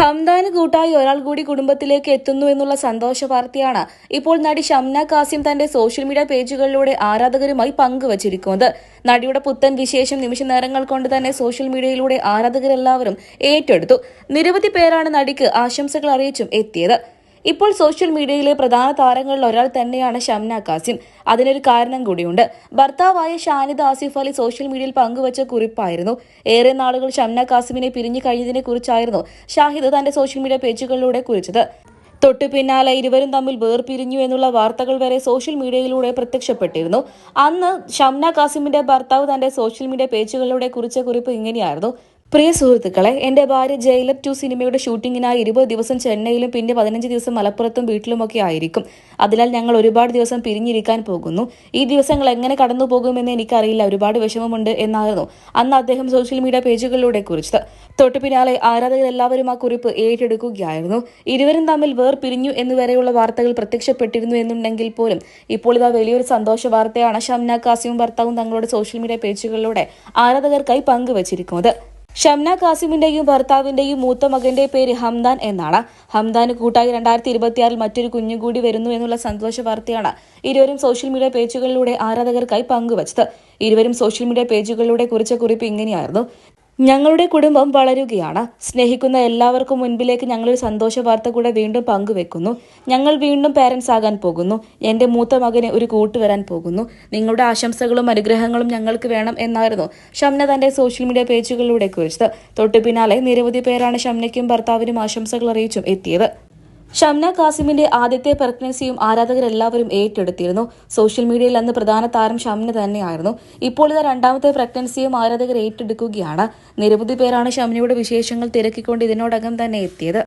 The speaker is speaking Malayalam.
ഹംദാന് കൂട്ടായി ഒരാൾ കൂടി കുടുംബത്തിലേക്ക് എത്തുന്നു എന്നുള്ള സന്തോഷ വാർത്തയാണ് ഇപ്പോൾ നടി ഷംന കാസിം തന്റെ സോഷ്യൽ മീഡിയ പേജുകളിലൂടെ ആരാധകരുമായി പങ്കുവച്ചിരിക്കുന്നത്. നടിയുടെ പുത്തൻ വിശേഷം നിമിഷ നേരങ്ങൾ കൊണ്ട് തന്നെ സോഷ്യൽ മീഡിയയിലൂടെ ആരാധകരെല്ലാവരും ഏറ്റെടുത്തു. നിരവധി പേരാണ് നടിക്ക് ആശംസകൾ അറിയിച്ചും എത്തിയത്. ഇപ്പോൾ സോഷ്യൽ മീഡിയയിലെ പ്രധാന താരങ്ങളിൽ ഒരാൾ തന്നെയാണ് ഷംന കാസിം അതിനൊരു കാരണം കൂടിയുണ്ട്. ഭർത്താവായ ഷാനിദ് ആസിഫ് അലി സോഷ്യൽ മീഡിയയിൽ പങ്കുവച്ച കുറിപ്പായിരുന്നു. ഏറെ നാളുകൾ ഷംന കാസിമിനെ പിരിഞ്ഞു കഴിഞ്ഞതിനെ കുറിച്ചായിരുന്നു ഷാഹിദ് തന്റെ സോഷ്യൽ മീഡിയ പേജുകളിലൂടെ കുറിച്ചത്. തൊട്ടു പിന്നാലെ ഇരുവരും തമ്മിൽ വേർപിരിഞ്ഞു എന്നുള്ള വാർത്തകൾ വരെ സോഷ്യൽ മീഡിയയിലൂടെ പ്രത്യക്ഷപ്പെട്ടിരുന്നു. അന്ന് ഷംന കാസിമിന്റെ ഭർത്താവ് തന്റെ സോഷ്യൽ മീഡിയ പേജുകളിലൂടെ കുറിച്ച കുറിപ്പ് ഇങ്ങനെയായിരുന്നു. പ്രിയ സുഹൃത്തുക്കളെ എന്റെ ഭാര്യ ജയിലർ ടു സിനിമയുടെ ഷൂട്ടിങ്ങിനായി ഇരുപത് ദിവസം ചെന്നൈയിലും പിന്നെ പതിനഞ്ച് ദിവസം മലപ്പുറത്തും വീട്ടിലുമൊക്കെ ആയിരിക്കും. അതിനാൽ ഞങ്ങൾ ഒരുപാട് ദിവസം പിരിഞ്ഞിരിക്കാൻ പോകുന്നു. ഈ ദിവസങ്ങൾ എങ്ങനെ കടന്നു പോകുമെന്ന് എനിക്കറിയില്ല. ഒരുപാട് വിഷമമുണ്ട് എന്നായിരുന്നു അന്ന് അദ്ദേഹം സോഷ്യൽ മീഡിയ പേജുകളിലൂടെ കുറിച്ചത്. തൊട്ടു പിന്നാലെ ആരാധകരെല്ലാവരും ആ കുറിപ്പ് ഏറ്റെടുക്കുകയായിരുന്നു. ഇരുവരും തമ്മിൽ വേർ പിരിഞ്ഞു എന്നുവരെയുള്ള വാർത്തകൾ പ്രത്യക്ഷപ്പെട്ടിരുന്നു എന്നുണ്ടെങ്കിൽ പോലും ഇപ്പോൾ ഇതാ വലിയൊരു സന്തോഷ വാർത്തയാണ് ഷംന കാസിയും ഭർത്താവും തങ്ങളുടെ സോഷ്യൽ മീഡിയ പേജുകളിലൂടെ ആരാധകർക്കായി പങ്കുവച്ചിരിക്കുന്നത്. ഷംന കാസിമിന്റെയും ഭർത്താവിന്റെയും മൂത്ത മകന്റെ പേര് ഹംദാൻ എന്നാണ്. ഹംദാന് കൂട്ടായി രണ്ടായിരത്തി ഇരുപത്തിയാറിൽ മറ്റൊരു കുഞ്ഞു കൂടി വരുന്നു എന്നുള്ള സന്തോഷ വാർത്തയാണ് ഇരുവരും സോഷ്യൽ മീഡിയ പേജുകളിലൂടെ ആരാധകർക്കായി പങ്കുവച്ചത്. ഇരുവരും സോഷ്യൽ മീഡിയ പേജുകളിലൂടെ കുറിച്ച കുറിപ്പ് ഇങ്ങനെയായിരുന്നു. ഞങ്ങളുടെ കുടുംബം വളരുകയാണ്. സ്നേഹിക്കുന്ന എല്ലാവർക്കും മുൻപിലേക്ക് ഞങ്ങളൊരു സന്തോഷ വാർത്ത കൂടെ വീണ്ടും പങ്കുവെക്കുന്നു. ഞങ്ങൾ വീണ്ടും പാരൻസ് ആകാൻ പോകുന്നു. എന്റെ മൂത്ത മകനെ ഒരു കൂട്ടുവരാൻ പോകുന്നു. നിങ്ങളുടെ ആശംസകളും അനുഗ്രഹങ്ങളും ഞങ്ങൾക്ക് വേണം എന്നായിരുന്നു ഷംന തന്റെ സോഷ്യൽ മീഡിയ പേജുകളിലൂടെ കുറിച്ചത്. തൊട്ടു പിന്നാലെ നിരവധി പേരാണ് ഷംനയ്ക്കും ഭർത്താവിനും ആശംസകൾ അറിയിച്ചും എത്തിയത്. ഷംന കാസിമിന്റെ ആദ്യത്തെ പ്രഗ്നൻസിയും ആരാധകരെല്ലാവരും ഏറ്റെടുത്തിരുന്നു. സോഷ്യൽ മീഡിയയിൽ അന്ന് പ്രധാന താരം ഷംന തന്നെയായിരുന്നു. ഇപ്പോൾ ഇത് രണ്ടാമത്തെ പ്രഗ്നൻസിയും ആരാധകർ ഏറ്റെടുക്കുകയാണ്. നിരവധി പേരാണ് ഷംനയുടെ വിശേഷങ്ങൾ തിരക്കിക്കൊണ്ട് ഇതിനോടകം തന്നെ എത്തിയത്.